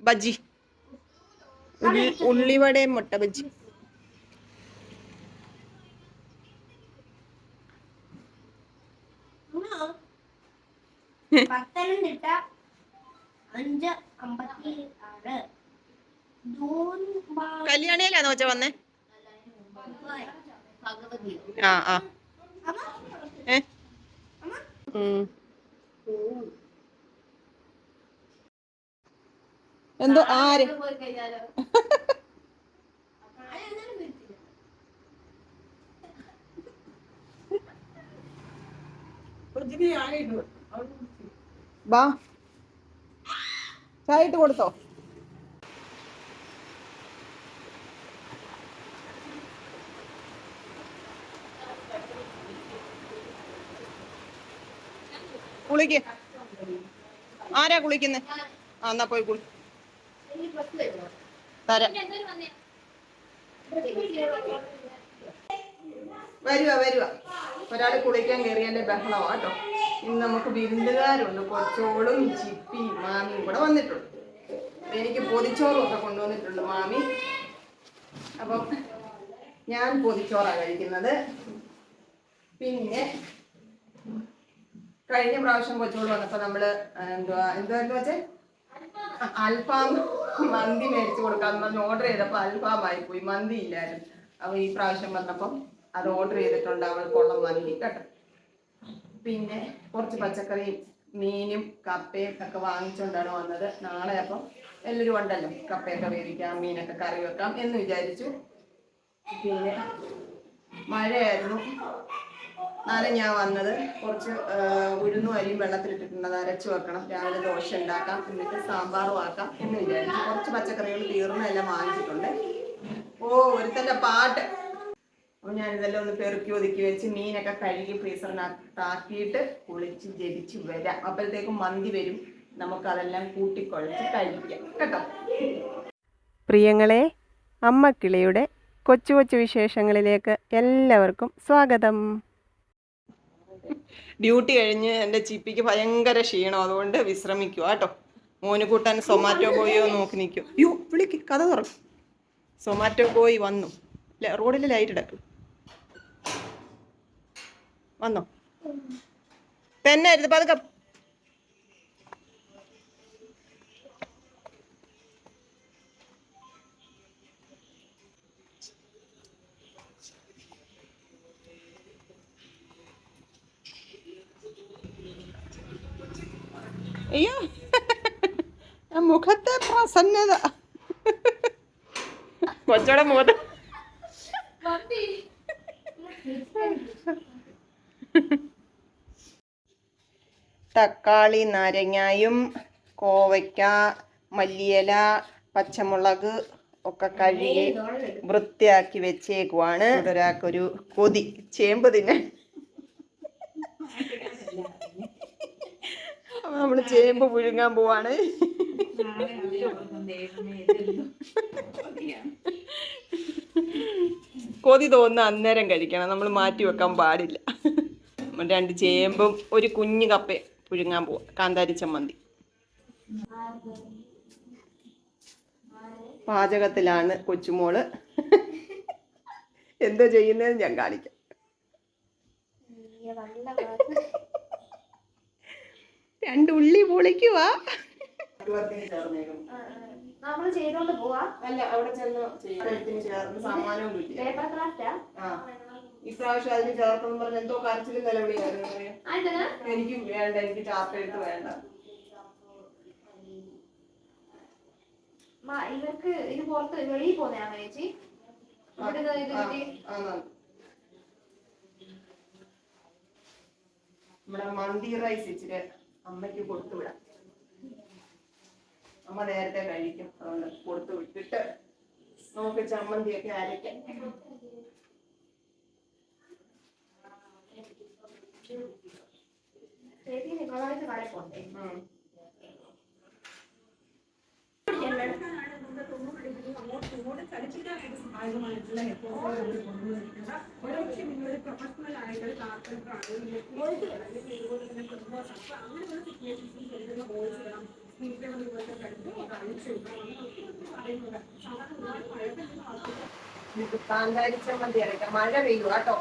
ബജ്ജി. ഉള്ളി ഉള്ളിവടയും മുട്ട ബജ്ജി. പത്തനംതിട്ട അഞ്ച് അമ്പത്തി ആറ് കല്യാണിയല്ലാന്ന് വെച്ചാ വന്നേ? ഭഗവതി ആ ആ. അമ്മ, ഏ. എന്തോ ആര്? ബാ ചായ ഇട്ട് കൊടുത്തോ? കുളിക്ക്. ആരാ കുളിക്കുന്നേ? ആ എന്നാ പോയി കുളി. തരാം. വരുക വരുക ഒരാൾ കുളിക്കാൻ കയറിയതിന്റെ ബഹളമാ കേട്ടോ. ഇന്ന് നമുക്ക് വിരുന്നുകാരുണ്ട്. കൊച്ചോളും ചിപ്പി മാമിയും കൂടെ വന്നിട്ടുണ്ട്. എനിക്ക് പൊതിച്ചോറും ഒക്കെ കൊണ്ടുവന്നിട്ടുണ്ട് മാമി. അപ്പം ഞാൻ പൊതിച്ചോറാണ് കഴിക്കുന്നത്. പിന്നെ കഴിഞ്ഞ പ്രാവശ്യം കൊച്ചോട് വന്നപ്പോ നമ്മൾ എന്തുവാ എന്തുവാ വെച്ചേ? അ- അൽഫാം മന്തി മേടിച്ചു കൊടുക്കാന്ന് പറഞ്ഞ് ഓർഡർ ചെയ്തപ്പോ ആയി പോയി മന്തി ഇല്ലായിരുന്നു. അപ്പൊ ഈ പ്രാവശ്യം വന്നപ്പം അത് ഓർഡർ ചെയ്തിട്ടുണ്ട് അവൾക്കുള്ള മന്തി കേട്ടോ. പിന്നെ കുറച്ച് പച്ചക്കറിയും മീനും കപ്പയും ഒക്കെ വാങ്ങിച്ചുകൊണ്ടാണ് വന്നത്. നാളെ അപ്പം എല്ലാവരും ഉണ്ടല്ലോ കപ്പയൊക്കെ വേവിക്കാം മീനൊക്കെ കറി വെക്കാം എന്ന് വിചാരിച്ചു. പിന്നെ മഴയായിരുന്നു. നാളെ ഞാൻ വന്നത് കുറച്ച് ഉഴുന്നു അരിയും വെള്ളത്തിലിട്ടിട്ടുണ്ട് അത് അരച്ചു വെക്കണം. രാവിലെ ദോശ ഉണ്ടാക്കാം എന്നിട്ട് സാമ്പാറും ആക്കാം എന്ന് വിചാരിച്ചു. കുറച്ച് പച്ചക്കറികൾ തീർന്ന് എല്ലാം വാങ്ങിച്ചിട്ടുണ്ട്. ഓ ഒരുത്തന്റെ പാട്ട്. അപ്പൊ ഞാനിതെല്ലാം ഒന്ന് പെറുക്കി ഒതുക്കി വെച്ച് മീനൊക്കെ കഴുകി ഫ്രീസറിനകത്താക്കിയിട്ട് കുളിച്ച് ജപിച്ച് വരാം. അപ്പോഴത്തേക്കും മന്തി വരും. നമുക്കതെല്ലാം കൂട്ടിക്കുഴച്ച് കഴിക്കാം. കേട്ടോ? പ്രിയങ്ങളെ അമ്മക്കിളിയുടെ കൊച്ചു കൊച്ചു വിശേഷങ്ങളിലേക്ക് എല്ലാവർക്കും സ്വാഗതം. ഡ്യൂട്ടി കഴിഞ്ഞ് എന്റെ ചിപ്പിക്ക് ഭയങ്കര ക്ഷീണം. അതുകൊണ്ട് വിശ്രമിക്കുക കേട്ടോ. മോന് കൂട്ടാൻ സൊമാറ്റോ ബോയോ നോക്കി നിൽക്കും. അയ്യോ വിളിക്ക്. കഥ തുറക്കും. സൊമാറ്റോ ബോയ് വന്നു. റോഡിൽ ലൈറ്റ് ഇടക്കും. വന്നോ? ഇരുന്ന് പതുക്കെ അയ്യോ. മുഖത്തെ പ്രസന്നത. കൊച്ചോടെ മുഖത്ത്. തക്കാളി നാരങ്ങായും കോവയ്ക്ക മല്ലിയില പച്ചമുളക് ഒക്കെ കഴുകി വൃത്തിയാക്കി വെച്ചേക്കുവാണ്. ഒരാൾക്കൊരു കൊതി. ചേമ്പ് തിന്നെ നമ്മൾ ചേമ്പ് പുഴുങ്ങാൻ പോവാണ്. കൊതി തോന്നുന്ന അന്നേരം കഴിക്കണം. നമ്മൾ മാറ്റി വെക്കാൻ പാടില്ല. രണ്ട് ചേമ്പും ഒരു കുഞ്ഞു കപ്പ പുഴുങ്ങാൻ പോവാം. കാന്താരി ചമ്മന്തി. പാചകത്തിലാണ് കൊച്ചുമോൾ. എന്തോ ചെയ്യുന്നതെന്ന് ഞാൻ കാണിക്കാം. രണ്ട് ഉള്ളി പൊളിക്കുവാ നമ്മൾ ചെയ്തോണ്ട് പോവാ. അല്ല അവിടെ ചെന്ന് ചേർന്ന് സമ്മാനവും കിട്ടി പേപ്പർ ക്രാഫ്റ്റാ ഇപ്രാവശ്യം അതിന് ചേർക്കണം പറഞ്ഞ് എന്തോ കരച്ചിലും നിലവിളിയായിരുന്നു എനിക്കും വേണ്ട എനിക്ക് ചാർട്ട് എഴുത്ത് വേണ്ട. ഇവർക്ക് ഇത് പുറത്ത് വെളിയിൽ പോന്നെയാണോ ചേച്ചി? നമ്മുടെ മന്തി റൈസ് ഇച്ചിരി അമ്മയ്ക്ക് കൊടുത്തു വിടാം. അമ്മ നേരത്തെ കഴിക്കും. അതുകൊണ്ട് കൊടുത്തു വിട്ടിട്ട് നമുക്ക് ചമ്മന്തിയൊക്കെ അരയ്ക്കാം. ശരി നിങ്ങളായിട്ട് കടയിൽ പോണ്ടേ ഉം. കളിപ്പിക്കാനായിട്ട് സഹായകമായിട്ടുള്ള എപ്പോഴും നമ്മൾ കൊണ്ടുവന്നിരിക്കുക ഒരുപക്ഷെ നിങ്ങളൊരു പ്രൊഫഷണൽ ആയിട്ടൊരു കാർപ്പന്റർ ആണെങ്കിൽ അല്ലെങ്കിൽ ഇതുപോലെ തന്നെ അപ്പോൾ അങ്ങനെയുള്ള മഴ ചമ്മന്തി അരയ്ക്കാം മഴ പെയ്യുക കേട്ടോ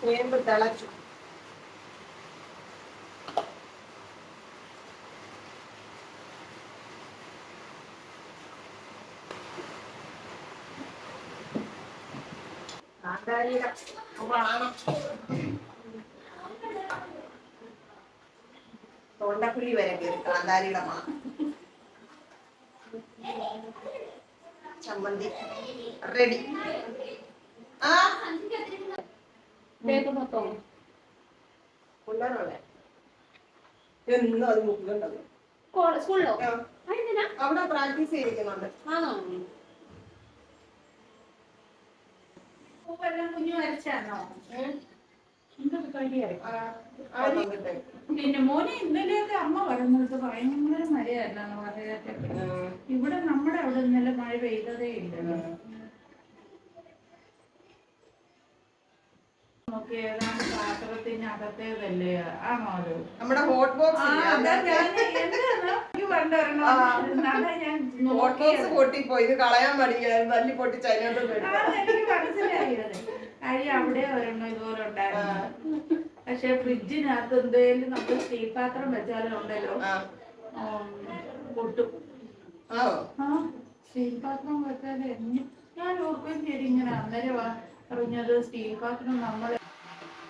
ചേമ്പ് തിളച്ചു വാണം തൊണ്ടക്കുഴി വരെ കയറി കാന്താരിയുടെ മണം ചമ്മന്തി റെഡി ആ? പിള്ളേരുള്ളേ എന്നും അത് മുക്കുന്നുണ്ടത് കോള- സ്കൂളിലോ? അവിടെ പ്രാക്ടീസ് ചെയ്തിരിക്കുന്നുണ്ട്. ആണോ? പൂവെല്ലാം കുഞ്ഞു വരച്ചാണോ. പിന്നെ മോനെ ഇന്നലെയൊക്കെ അമ്മ പറയുന്നത് ഭയങ്കര മഴയായിരുന്നു. ഇവിടെ നമ്മുടെ അവിടെ ഇന്നലെ മഴ പെയ്തതേ ഇല്ല. ഏതാണ്ട് പാത്രത്തിനകത്തേതല്ലേ? ആണോ അത്? നമ്മുടെ ഹോട്ട് ബോക്സ് ഹോട്ട് ബോക്സ് പൊട്ടിപ്പോയി. ഇത് കളയാൻ മടിയായിരുന്നു. തല്ലി പൊട്ടിച്ച് അതിനകത്ത് മനസ്സിലായത്. കാര്യം അവിടെ ഒരെണ്ണം ഇതുപോലെ ഉണ്ടായിരുന്നു. പക്ഷെ ഫ്രിഡ്ജിനകത്ത് എന്തേലും നമ്മൾ സ്റ്റീൽ പാത്രം വെച്ചാലും ഉണ്ടല്ലോ. പൊട്ടും. സ്റ്റീൽ പാത്രം വെച്ചാൽ എന്ന് ഞാൻ ഓർക്കുകയും ശരി ഇങ്ങനെ അന്നേരം പറഞ്ഞത് സ്റ്റീൽ പാത്രം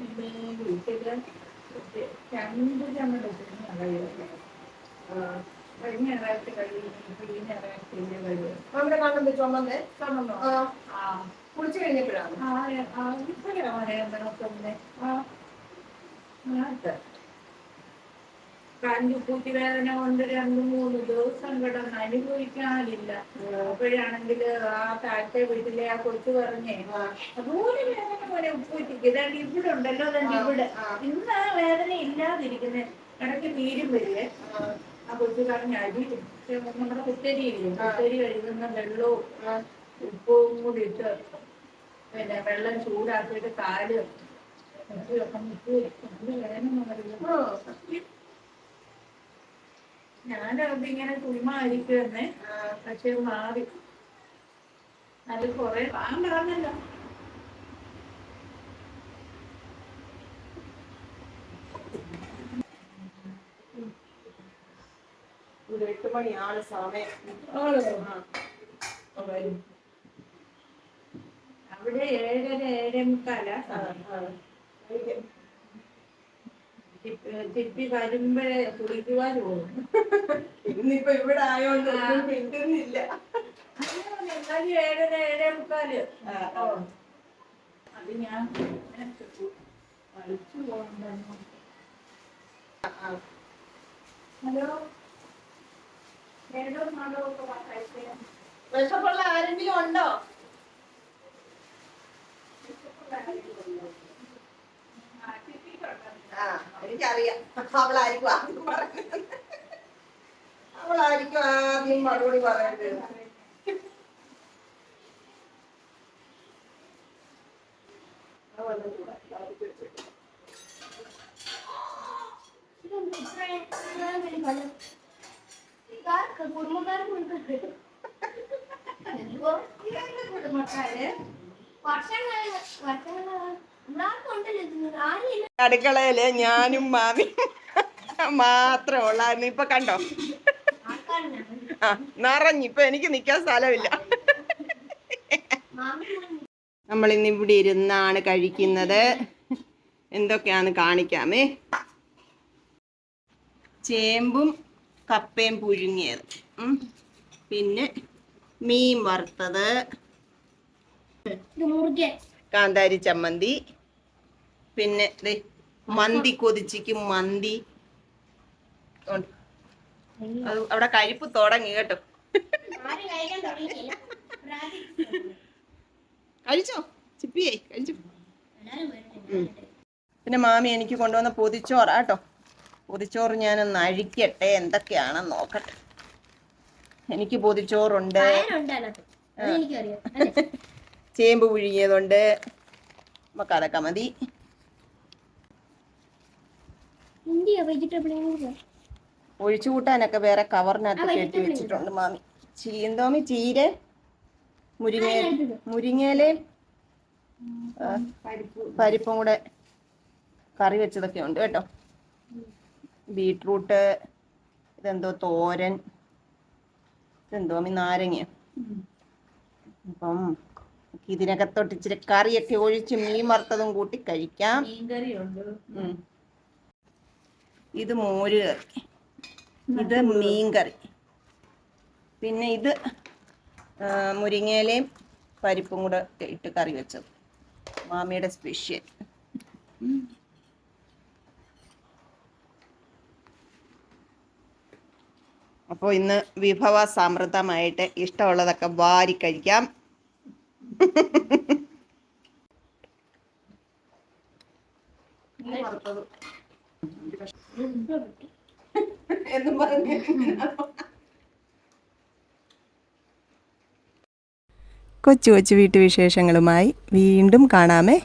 നമ്മൾ വീട്ടിൽ രണ്ട് ചമ്മട കഴിഞ്ഞ ഞായറാഴ്ച കഴിയും ഈ ഞായറാഴ്ച കഴിയും നമ്മുടെ കാണുന്നത്? ചുമന്നേ? സമന്നോ ആ. ആ. കുളിച്ചു കഴിഞ്ഞപ്പോഴാണ്? ആ ആ നേരത്തെ വേദന കൊണ്ട് രണ്ട് മൂന്ന് ദിവസം കിടന്ന് അനുഭവിക്കാനില്ല അപ്പോഴാണെങ്കിൽ ആ താഴത്തെ വീട്ടിലെ ആ കൊച്ചു പറഞ്ഞേ അതുപോലെ വേദന പോലെ ഉപ്പൂറ്റിക്ക് ഇതാണ്ട് ഇവിടെ ഉണ്ടല്ലോ തന്നെ ഇവിടെ. ഇന്ന് ആ വേദന ഇല്ലാതിരിക്കുന്നത് ഇടയ്ക്ക് തീരും വരുവേ ആ കൊച്ചു പറഞ്ഞ അരി നമ്മുടെ കുത്തരി ഇല്ലേ? കുത്തരി കഴുകുന്ന വെള്ളവും ഉപ്പും കൂടി ഇട്ട് പിന്നെ വെള്ളം ചൂടാക്കിയിട്ട് കാൽ ഒക്കെ മുക്കി വേദന. ഞാനത് ഇങ്ങനെ കുളിമായിരിക്കുമെന്നേ പക്ഷെ മാറി. അത് കൊറേ വാൻ പറഞ്ഞല്ലോ ഒരു എട്ട് മണിയാണ് സമയം. അവിടെ ഏഴര ഏഴേ മുക്കാലാ തിപ്പി വരുമ്പോഴേ കുളിക്കുവാൻ പോകും. ഇന്നിപ്പോ ഇവിടെ ആയോണ്ട് ഒന്നും എന്നാലും ഏഴര ഏഴേ മുക്കാൽ. അത് ഞാൻ കളിച്ചു പോകണ്ടായിരുന്നു. ഹലോ? വിഷപ്പുള്ള ആരെങ്കിലും ഉണ്ടോ? ആ. എനിക്കറിയാം. അവളായിരിക്കും ആദ്യം പറഞ്ഞത് അവളായിരിക്കും ആദ്യം മറുപടി പറയേണ്ടത്. കുടുംബക്കാർക്ക് കുടുംബക്കാര് വർഷങ്ങൾ വർഷങ്ങൾ എല്ലാവർക്കും അടുക്കളയിൽ ഞാനും മാവി മാത്രമേ ഉള്ളായിരുന്നു ഇപ്പൊ കണ്ടോ? ആ നിറഞ്ഞു. ഇപ്പൊ എനിക്ക് നിക്കാൻ സ്ഥലമില്ല. നമ്മൾ ഇന്ന് ഇവിടെ ഇരുന്നാണ് കഴിക്കുന്നത്. എന്തൊക്കെയാന്ന് കാണിക്കാമേ. ചേമ്പും കപ്പയും പുഴുങ്ങിയത്. പിന്നെ മീൻ വറുത്തത്. കാന്താരി ചമ്മന്തി. പിന്നെ മന്തി കൊതിച്ചിക്ക് മന്തി. അത് അവിടെ കഴിപ്പ് തുടങ്ങി കേട്ടോ. കഴിച്ചോ? ചിപ്പിയേ കഴിച്ചു. പിന്നെ മാമി എനിക്ക് കൊണ്ടുവന്ന പൊതിച്ചോറാ കേട്ടോ. പൊതിച്ചോറ് ഞാനൊന്ന് അഴിക്കട്ടെ എന്തൊക്കെയാണെന്ന് നോക്കട്ടെ. എനിക്ക് പൊതിച്ചോറുണ്ട്. ചേമ്പ് പുഴുങ്ങിയതുണ്ട്. നമുക്ക് അതൊക്കെ മതി. ഒഴിച്ചു കൂട്ടാനൊക്കെ വേറെ കവറിനകത്ത് കെട്ടി വെച്ചിട്ടുണ്ട് മാമി. ചീന്തോമി ചീര മുരിങ്ങ മുരിങ്ങയിലയും പരിപ്പും. കൂടെ കറി വെച്ചതൊക്കെ ഉണ്ട് കേട്ടോ. ബീട്രൂട്ട് ഇതെന്തോ തോരൻ ഇതെന്തോ അമ്മി നാരങ്ങ അപ്പം ഇതിനകത്തോട്ട് ഇച്ചിരി കറിയൊക്കെ ഒഴിച്ച് മീൻ വറുത്തതും കൂട്ടി കഴിക്കാം. മീൻകറിയുണ്ട്. ഉം. ഇത് മോര് കറി. ഇത് മീൻ കറി. പിന്നെ ഇത് മുരിങ്ങയിലയും പരിപ്പും കൂടെ ഇട്ട് കറി വെച്ചത്. മാമിയുടെ സ്പെഷ്യൽ. അപ്പോൾ ഇന്ന് വിഭവ സമൃദ്ധമായിട്ട് ഇഷ്ടമുള്ളതൊക്കെ വാരി കഴിക്കാം. എന്നും പറഞ്ഞ് കൊച്ചു കൊച്ചു വീട്ടുവിശേഷങ്ങളുമായി വീണ്ടും കാണാമേ.